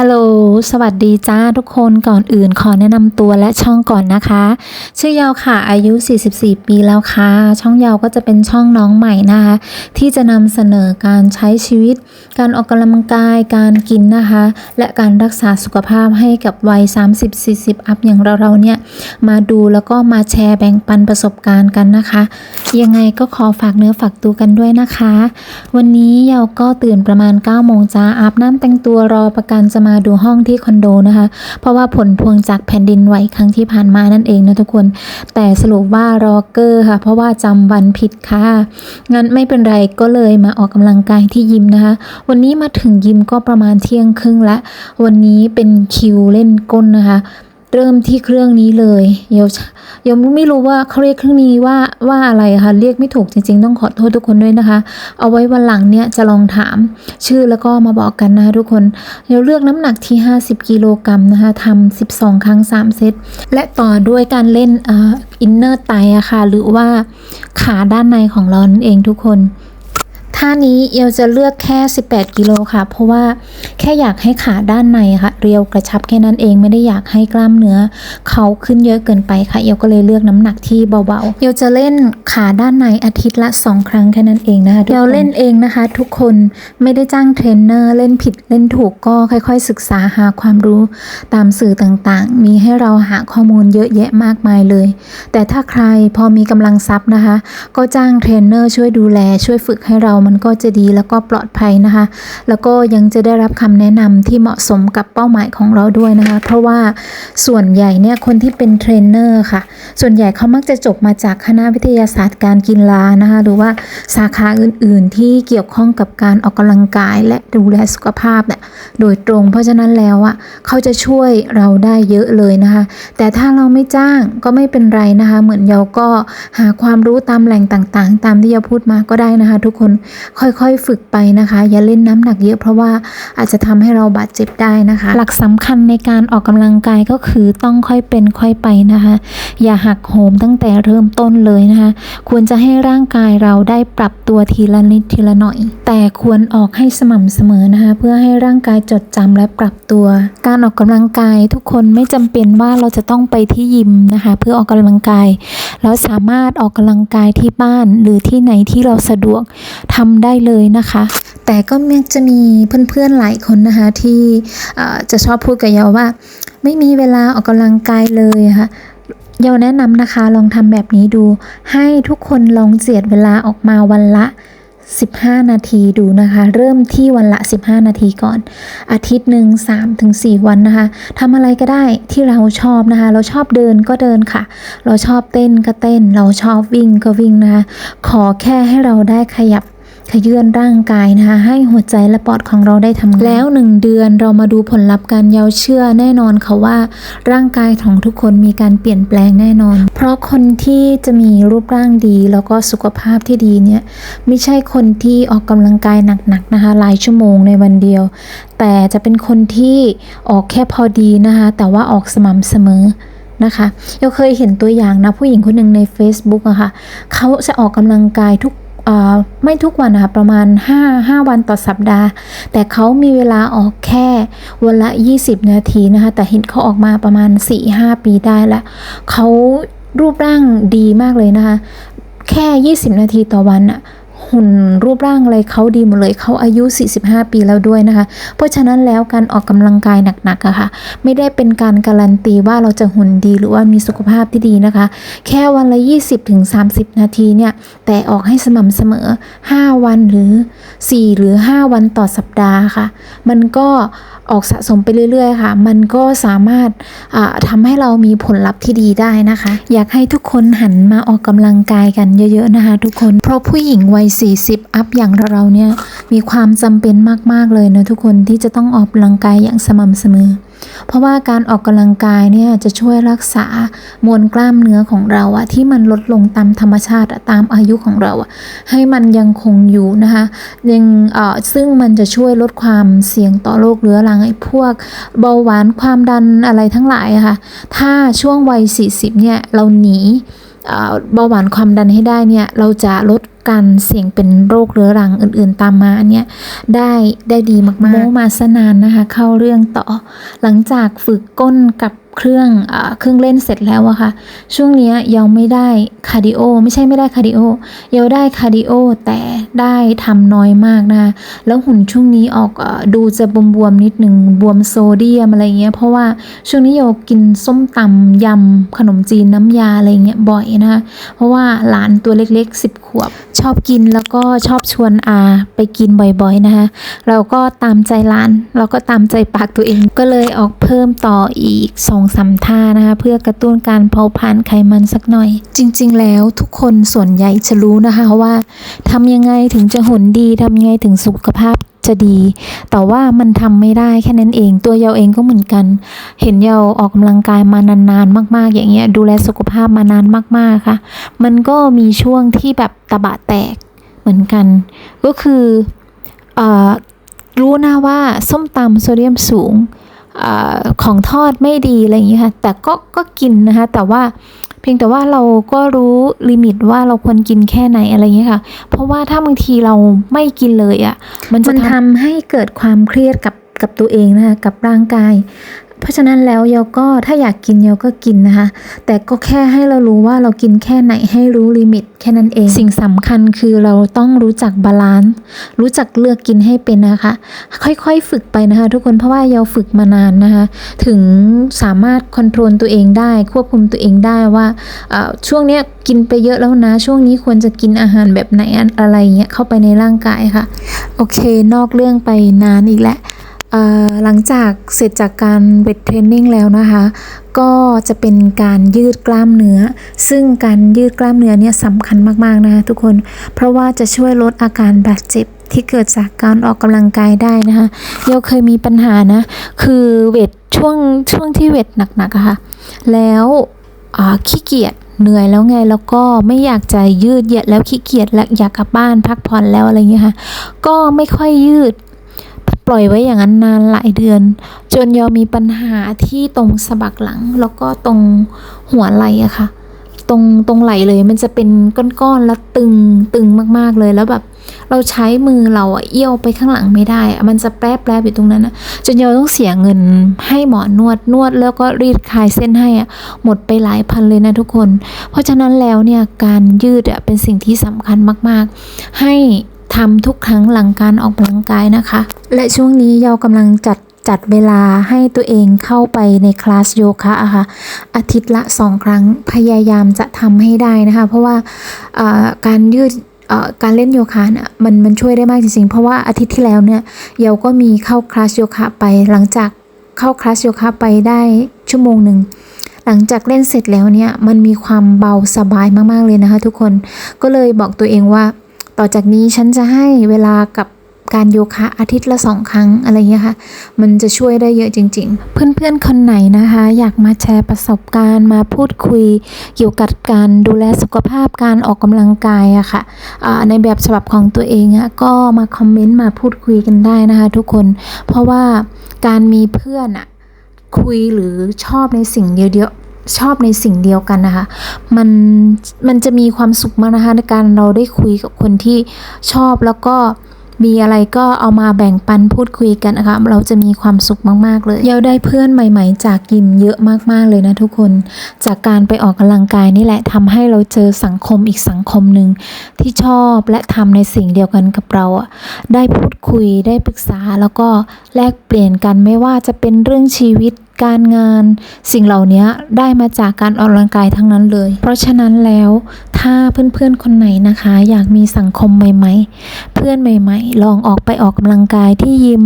ฮัลโหล สวัสดีจ้าทุกคน ก่อนอื่นขอแนะนำตัวและช่องก่อนนะคะ ชื่อเยาวค่ะ อายุ 44 ปีแล้วค่ะ ช่องเยาวก็จะเป็นช่องน้องใหม่นะคะ ที่จะนำเสนอการใช้ชีวิต การออกกำลังกาย การกินนะคะ และการรักษาสุขภาพให้กับวัย 30-40 อัพอย่างเราๆเนี่ย มาดูแล้วก็มาแชร์แบ่งปันประสบการณ์กันนะคะ ยังไงก็ขอฝากเนื้อฝากตัวกันด้วยนะคะ วันนี้เยาก็ตื่นประมาณ9โมงจ้าอาบน้ำแต่งตัวรอประกันจะมาาดูห้องที่คอนโดนะคะ เพราะว่าผลพวงจากแผ่นดินไหวครั้งที่ผ่านมานั่นเองนะทุกคน แต่สรุปว่ารอเกอร์ค่ะ เพราะว่าจำวันผิดค่ะ งั้นไม่เป็นไรก็เลยมาออกกำลังกายที่ยิมนะคะ วันนี้มาถึงยิมก็ประมาณเที่ยงครึ่งและ วันนี้เป็นคิวเล่นก้นนะคะ เริ่มที่เครื่องนี้เลยเดี๋ยวเยวไม่รู้ว่าเขาเรียกเครื่องนี้ว่าว่าอะไรคะเรียกไม่ถูกจริง ๆ ต้องขอโทษทุกคนด้วยนะคะ เอาไว้วันหลังเนี่ยจะลองถามชื่อแล้วก็มาบอกกันนะคะทุกคนเดี๋ยวเลือกน้ำหนักที่ 50 กิโลกรัมนะคะทำ12 ครั้ง 3 เซต และต่อด้วยการเล่นอ่ออินเนอร์ไตอะค่ะ หรือว่าขาด้านในของเรานั่นเองทุกคน ท่านี้เอวจะเลือกแค่ 18 กิโลค่ะ เพราะว่าแค่อยากให้ขาด้านในค่ะ เรียวกระชับแค่นั้นเองไม่ได้อยากให้กล้ามเนื้อ เขาขึ้นเยอะเกินไปค่ะเอวก็เลยเลือกน้ำหนักที่เบาๆเอวจะเล่นขาด้านในอาทิตย์ละ 2 ครั้งแค่นั้นเองนะคะเอวเล่นเองนะคะ ทุกคนไม่ได้จ้างเทรนเนอร์เล่นผิดเล่นถูกก็ค่อยๆ ศึกษาหาความรู้ตามสื่อต่างๆ มีให้เราหาข้อมูลเยอะแยะมากมายเลย แต่ถ้าใครพอมีกำลังทรัพย์นะคะ ก็จ้างเทรนเนอร์ช่วยดูแลช่วยฝึกให้เรามันก็จะดีแล้วก็ปลอดภัยนะคะ แล้วก็ยังจะได้รับคำแนะนำที่เหมาะสมกับเป้าหมายของเราด้วยนะคะ เพราะว่าส่วนใหญ่เนี่ยคนที่เป็นเทรนเนอร์ค่ะ ส่วนใหญ่เขามักจะจบมาจากคณะวิทยาศาสตร์การกีฬานะคะ หรือว่าสาขาอื่น ๆ ที่เกี่ยวข้องกับการออกกำลังกาย และดูแลสุขภาพเนี่ยโดยตรง เพราะฉะนั้นแล้วอะเขาจะช่วยเราได้เยอะเลยนะคะ แต่ถ้าเราไม่จ้างก็ไม่เป็นไรนะคะ เหมือนเราก็หาความรู้ตามแหล่งต่างๆ ตามที่เราพูดมาก็ได้นะคะ ทุกคนค่อยๆฝึกไปนะคะ อย่าเล่นน้ำหนักเยอะเพราะว่าอาจจะทำให้เราบาดเจ็บได้นะคะ หลักสำคัญในการออกกำลังกายก็คือต้องค่อยเป็นค่อยไปนะคะ อย่าหักโหมตั้งแต่เริ่มต้นเลยนะคะ ควรจะให้ร่างกายเราได้ปรับตัวทีละนิดทีละหน่อย แต่ควรออกให้สม่ำเสมอนะคะ เพื่อให้ร่างกายจดจำและปรับตัว การออกกำลังกายทุกคนไม่จำเป็นว่าเราจะต้องไปที่ยิมนะคะ เพื่อออกกำลังกาย เราสามารถออกกำลังกายที่บ้านหรือที่ไหนที่เราสะดวกทำได้เลยนะคะ แต่ก็มักจะมีเพื่อนๆหลายคนนะคะที่จะชอบพูดกับเยาว่า ไม่มีเวลาออกกำลังกายเลยค่ะเยาแนะนำนะคะลองทำแบบนี้ดู ให้ทุกคนลองเจียดเวลาออกมาวันละ 15 นาทีดูนะคะ เริ่มที่วันละ 15 นาทีก่อน อาทิตย์หนึ่ง3ถึง4วันนะคะทำอะไรก็ได้ที่เราชอบนะคะ เราชอบเดินก็เดินค่ะ เราชอบเต้นก็เต้น เราชอบวิ่งก็วิ่งนะคะ ขอแค่ให้เราได้ขยับ ขยื่นร่างกายนะคะ ให้หัวใจและปอดของเราได้ทำงานแล้วหนึ่งเดือนเรามาดูผลลัพธ์การเยาเชื่อแน่นอนค่ะว่า ร่างกายของทุกคนมีการเปลี่ยนแปลงแน่นอน เพราะคนที่จะมีรูปร่างดี แล้วก็สุขภาพที่ดีเนี่ยไม่ใช่คนที่ออกกำลังกายหนักๆนะคะหลายชั่วโมงในวันเดียว แต่จะเป็นคนที่ออกแค่พอดีนะคะ แต่ว่าออกสม่ำเสมอนะคะเราเคยเห็นตัวอย่างนะผู้หญิงคนหนึ่งใน Facebook อะค่ะเขาจะออกกำลังกายทุก ไม่ทุกวันนะคะประมาณ 5 5 วันต่อสัปดาห์ แต่เขามีเวลาออกแค่วันละ 20 นาทีนะคะ แต่เห็นเขาออกมาประมาณ 4-5 ปีได้ละเขารูปร่างดีมากเลยนะคะ แค่ 20 นาทีต่อวันอะ หุ่นรูปร่างอะไรเขาดีหมดเลยเขาอายุ 45 ปีแล้วด้วยนะคะ เพราะฉะนั้นแล้วการออกกำลังกายหนักๆอะค่ะ ไม่ได้เป็นการการันตีว่าเราจะหุ่นดีหรือว่ามีสุขภาพที่ดีนะคะ แค่วันละ 20-30 นาทีเนี่ย แต่ออกให้สม่ำเสมอ 5 วันหรือ 4 หรือ 5 วันต่อสัปดาห์ค่ะ มันก็ ออกสะสมไปเรื่อยๆ ค่ะ มันก็สามารถอ่าทำให้เรามีผลลัพธ์ที่ดีได้นะคะ อยากให้ทุกคนหันมาออกกำลังกายกันเยอะๆนะคะ ทุกคน เพราะผู้หญิงวัย 40 อัพอย่างเราเนี่ยมีความจำเป็นมากๆเลยนะทุกคนที่จะต้องออกกำลังกายอย่างสม่ำเสมอ เพราะว่าการออกกำลังกายเนี่ยจะช่วยรักษามวลกล้ามเนื้อของเราอะที่มันลดลงตามธรรมชาติตามอายุของเราอะให้มันยังคงอยู่นะคะยังเอ่อซึ่งมันจะช่วยลดความเสี่ยงต่อโรคเรื้อรังไอ้พวกเบาหวานความดันอะไรทั้งหลายอะค่ะถ้าช่วงวัย 40เนี่ยเราหนีเออเบาหวานความดันให้ได้เนี่ยเราจะลด การเสี่ยงเป็นโรคเรื้อรังอื่นๆตามมาอันเนี้ยได้ได้ดีมากๆโมมาสนานนะคะ เข้าเรื่องต่อหลังจากฝึกก้นกับเครื่องอเครื่องเล่นเสร็จแล้วอะค่ะ ช่วงนี้ยังไม่ได้คาร์ดิโอไม่ใช่ไม่ได้คาร์ดิโอยังได้คาร์ดิโอแต่ได้ทำน้อยมากนะแล้วหุ่นช่วงนี้ออกออดูจะบวมๆนิดหนึ่งบวมโซเดียมอะไรเงี้ยเพราะว่าช่วงนี้โยกินส้มตำยำขนมจีนน้ำยาอะไรเงี้ยบ่อยนะคะเพราะว่าหลานตัวเล็กๆ 10 ขวบชอบกินแล้วก็ชอบชวนอาไปกินบ่อยๆนะคะ เราก็ตามใจร้าน เราก็ตามใจปากตัวเองก็เลยออกเพิ่มต่ออีกสองสามท่านะคะ เพื่อกระตุ้นการเผาผลาญไขมันสักหน่อย จริง ๆ แล้วทุกคนส่วนใหญ่จะรู้นะคะว่าทำยังไงถึงจะหุ่นดีทำยังไงถึงสุขภาพ จะดี แต่ว่ามันทำไม่ได้แค่นั้นเอง ตัวเยาเองก็เหมือนกัน เห็นเยาออกกำลังกายมานานๆ มาก ๆ อย่างเงี้ย ดูแลสุขภาพมานานมาก ๆ ค่ะ มันก็มีช่วงที่แบบตะบะแตกเหมือนกัน ก็คืออรู้นะว่าส้มตำโซเดียมสูงอของทอดไม่ดีอะไรอย่างเงี้ยค่ะ แต่ก็ก็กินนะคะ แต่ว่า พียงแต่ว่าเราก็รู้ลิมิตว่าเราควรกินแค่ไหนอะไรอย่างเงี้ยค่ะ เพราะว่าถ้าบางทีเราไม่กินเลยอะ่ะ มันจะทำให้เกิดความเครียดกับกับตัวเองนะคะกับร่างกาย เพราะฉะนั้นแล้วโยก็ถ้าอยากกินโยก็กินนะคะ แต่ก็แค่ให้เรารู้ว่าเรากินแค่ไหนให้รู้ลิมิตแค่นั้นเอง สิ่งสำคัญคือเราต้องรู้จักบาลานซ์รู้จักเลือกกินให้เป็นนะคะ ค่อยๆฝึกไปนะคะ ทุกคนเพราะว่าโยฝึกมานานนะคะ ถึงสามารถคอนโทรลตัวเองได้ ควบคุมตัวเองได้ว่าช่วงเนี้ยกินไปเยอะแล้วนะ ช่วงนี้ควรจะกินอาหารแบบไหนอะไรเงี้ยเข้าไปในร่างกายค่ะ โอเคนอกเรื่องไปนานอีกแล้ว หลังจากเสร็จจากการเวทเทรนนิ่งแล้วนะคะ ก็จะเป็นการยืดกล้ามเนื้อ ซึ่งการยืดกล้ามเนื้อเนี่ยสำคัญมากๆนะคะทุกคน เพราะว่าจะช่วยลดอาการบาดเจ็บที่เกิดจากการออกกำลังกายได้นะคะโยเคยมีปัญหานะ คือเวทช่วงช่วงที่เวทหนักๆอะค่ะ แล้วขี้เกียจเหนื่อยแล้วไงแล้วก็ไม่อยากจะยืดเหยียดแล้วขี้เกียจและอยากกลับบ้านพักผ่อนแล้วอะไรเงี้ยค่ะ ก็ไม่ค่อยยืด ปล่อยไว้อย่างนั้นนานหลายเดือน จนยอมมีปัญหาที่ตรงสะบักหลัง แล้วก็ตรงหัวไหล่อะค่ะ ตรงตรงไหล่เลยมันจะเป็นก้อนๆแล้วตึงตึงมากๆเลยแล้วแบบ เราใช้มือเราอะเอี้ยวไปข้างหลังไม่ได้ มันจะแปรบแปรบอยู่ตรงนั้นอะจนยอต้องเสียเงินให้หมอนวดนวดแล้วก็รีดคลายเส้นให้อะหมดไปหลายพันเลยนะทุกคน เพราะฉะนั้นแล้วเนี่ยการยืดอะเป็นสิ่งที่สำคัญมาก ๆ ให้ ทำทุกครั้งหลังการออกกำลังกายนะคะ และช่วงนี้เรากำลังจัดจัดเวลาให้ตัวเองเข้าไปในคลาสโยคะอะค่ะอาทิตย์ละสองครั้งพยายามจะทำให้ได้นะคะ เพราะว่าการยืดการเล่นโยคะเนี่ยมันมันช่วยได้มากจริงๆ เพราะว่าอาทิตย์ที่แล้วเนี่ยเยาก็มีเข้าคลาสโยคะไป หลังจากเข้าคลาสโยคะไปได้ชั่วโมงหนึ่งหลังจากเล่นเสร็จแล้วเนี่ยมันมีความเบาสบายมากๆเลยนะคะ ทุกคนก็เลยบอกตัวเองว่า ต่อจากนี้ฉันจะให้เวลากับการโยคะอาทิตย์ละสองครั้งอะไรเงี้ยค่ะ มันจะช่วยได้เยอะจริง ๆ เพื่อนๆคนไหนนะคะ อยากมาแชร์ประสบการณ์มาพูดคุย เกี่ยวกับการดูแลสุขภาพการออกกำลังกายอะค่ะอ่าในแบบฉบับของตัวเองอะก็มาคอมเมนต์มาพูดคุยกันได้นะคะ ทุกคน เพราะว่าการมีเพื่อนอะคุยหรือชอบในสิ่งเดียวๆ ชอบในสิ่งเดียวกันนะคะ มันมันจะมีความสุขมากนะคะในการเราได้คุยกับคนที่ชอบแล้วก็มีอะไรก็เอามาแบ่งปันพูดคุยกันนะคะ เราจะมีความสุขมากๆเลยเยาได้เพื่อนใหม่ ๆ จากยิมเยอะมากๆเลยนะทุกคน จากการไปออกกำลังกายนี่แหละทำให้เราเจอสังคมอีกสังคมหนึ่งที่ชอบและทำในสิ่งเดียวกันกับเราอะได้พูดคุยได้ปรึกษาแล้วก็แลกเปลี่ยนกันไม่ว่าจะเป็นเรื่องชีวิต การงาน สิ่งเหล่านี้ได้มาจากการออกกำลังกายทั้งนั้นเลย เพราะฉะนั้นแล้วถ้าเพื่อนๆคนไหนนะคะ อยากมีสังคมใหม่ ๆเพื่อนใหม่ๆ ลองออกไปออกกำลังกายที่ยิม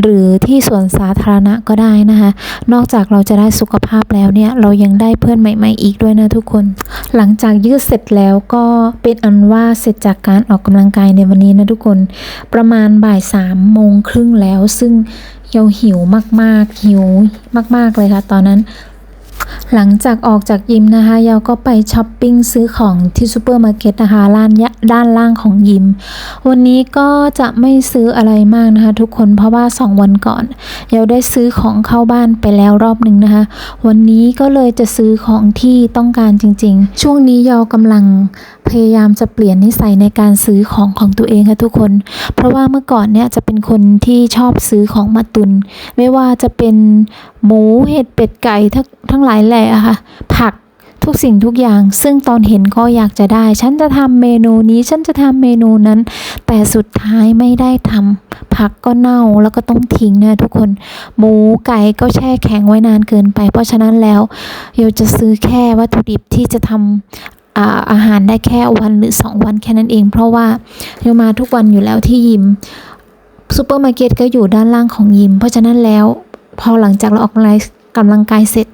หรือที่สวนสาธารณะก็ได้นะคะ นอกจากเราจะได้สุขภาพแล้วเนี่ยเรายังได้เพื่อนใหม่ ๆ อีกด้วยนะทุกคน หลังจากยืดเสร็จแล้วก็เป็นอันว่าเสร็จจากการออกกำลังกายในวันนี้นะทุกคน ประมาณบ่ายสามโมงครึ่งแล้ว ซึ่งเยาหิวมากๆหิวมาก ๆเลยค่ะ ตอนนั้น หลังจากออกจากยิมนะคะเยาก็ไปช้อปปิ้งซื้อของที่ซูเปอร์มาร์เก็ตนะคะร้านยะด้านล่างของยิม วันนี้ก็จะไม่ซื้ออะไรมากนะคะ ทุกคนเพราะว่า 2 วันก่อนเยาได้ซื้อของเข้าบ้านไปแล้วรอบหนึ่งนะคะ วันนี้ก็เลยจะซื้อของที่ต้องการจริงๆ ช่วงนี้เยากำลังพยายามจะเปลี่ยนนิสัยในการซื้อของของตัวเองค่ะทุกคน เพราะว่าเมื่อก่อนเนี่ยจะเป็นคนที่ชอบซื้อของมาตุน ไม่ว่าจะเป็นหมูเห็ดเป็ดไก่ทั้งทั้งหลายแหล่อะค่ะ ผักทุกสิ่งทุกอย่างซึ่งตอนเห็นก็อยากจะได้ ฉันจะทำเมนูนี้ฉันจะทำเมนูนั้น แต่สุดท้ายไม่ได้ทำผักก็เน่าแล้วก็ต้องทิ้งนะทุกคน หมูไก่ก็แช่แข็งไว้นานเกินไป เพราะฉะนั้นแล้วเราจะซื้อแค่วัตถุดิบที่จะทำ อาหารได้แค่วันหรือสองวันแค่นั้นเอง เพราะว่าเรามาทุกวันอยู่แล้วที่ยิมซูเปอร์มาร์เก็ตก็อยู่ด้านล่างของยิม เพราะฉะนั้นแล้วพอหลังจากเราออกไลฟ์กำลังกายเสร็จ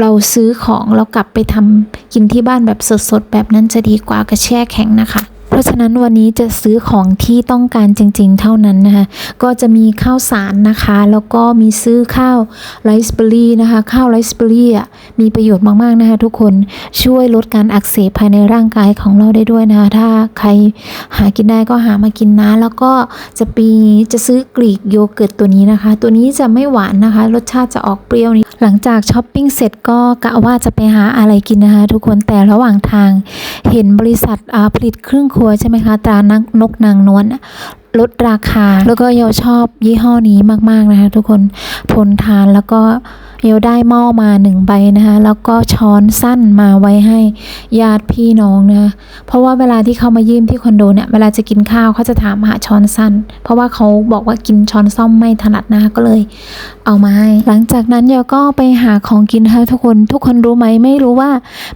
เราซื้อของเรากลับไปทำกินที่บ้านแบบสดๆ แบบนั้นจะดีกว่ากระแช่แข็งนะคะ เพราะฉะนั้นวันนี้จะซื้อของที่ต้องการจริง ๆ เท่านั้นนะคะ ก็จะมีข้าวสารนะคะ แล้วก็มีซื้อข้าวไรซ์เบอร์รี่นะคะ ข้าวไรซ์เบอร์รี่อะมีประโยชน์มากๆนะคะทุกคนช่วยลดการอักเสบภายในร่างกายของเราได้ด้วยนะคะ ถ้าใครหากินได้ก็หามากินนะ แล้วก็จะปีจะซื้อกรีกโยเกิร์ตตัวนี้นะคะ ตัวนี้จะไม่หวานนะคะ รสชาติจะออกเปรี้ยวนิดหลังจากช้อปปิ้งเสร็จก็กะว่าจะไปหาอะไรกินนะคะ ทุกคนแต่ระหว่างทางเห็นบริษัทผลิตเครื่องครัวใช่ไหมคะตรานักนกนางนวลลดราคา แล้วก็ยอชอบยี่ห้อนี้มาก ๆ นะคะทุกคนทนทานแล้วก็ เยาได้หม้อมาหนึ่งใบนะคะแล้วก็ช้อนสั้นมาไว้ให้ญาติพี่น้องนะคะเพราะว่าเวลาที่เขามายี่ยมที่คอนโดเนี่ยเวลาจะกินข้าวเขาจะถามหาช้อนสั้น เพราะว่าเขาบอกว่ากินช้อนซ่อมไม่ถนัดนะคะก็เลยเอามาให้ หลังจากนั้นเยาก็ไปหาของกินค่ะทุกคนทุกคนรู้ไหมไม่รู้ว่า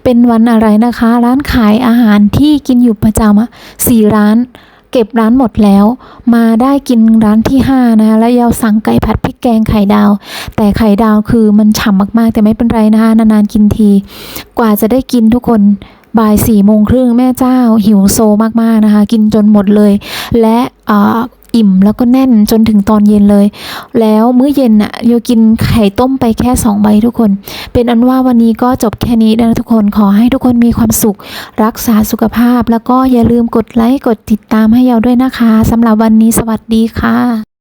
เป็นวันอะไรนะคะ ร้านขายอาหารที่กินอยู่ประจำอะสี่ร้าน เก็บร้านหมดแล้ว มาได้กินร้านที่ห้านะคะแล้วเยาสั่งไก่ผัดพริกแกงไข่ดาว แต่ไข่ดาวคือมันฉ่ำมากๆ แต่ไม่เป็นไรนะคะนานๆกินที กว่าจะได้กินทุกคนบ่ายสี่โมงครึ่งแม่เจ้าหิวโซมากๆนะคะ กินจนหมดเลย และ อิ่มแล้วก็แน่นจนถึงตอนเย็นเลย แล้วมื้อเย็นอะโยกินไข่ต้มไปแค่สองใบทุกคน เป็นอันว่าวันนี้ก็จบแค่นี้นะทุกคนขอให้ทุกคนมีความสุข รักษาสุขภาพ แล้วก็อย่าลืมกดไลค์กดติดตามให้เยาด้วยนะคะสำหรับวันนี้สวัสดีค่ะ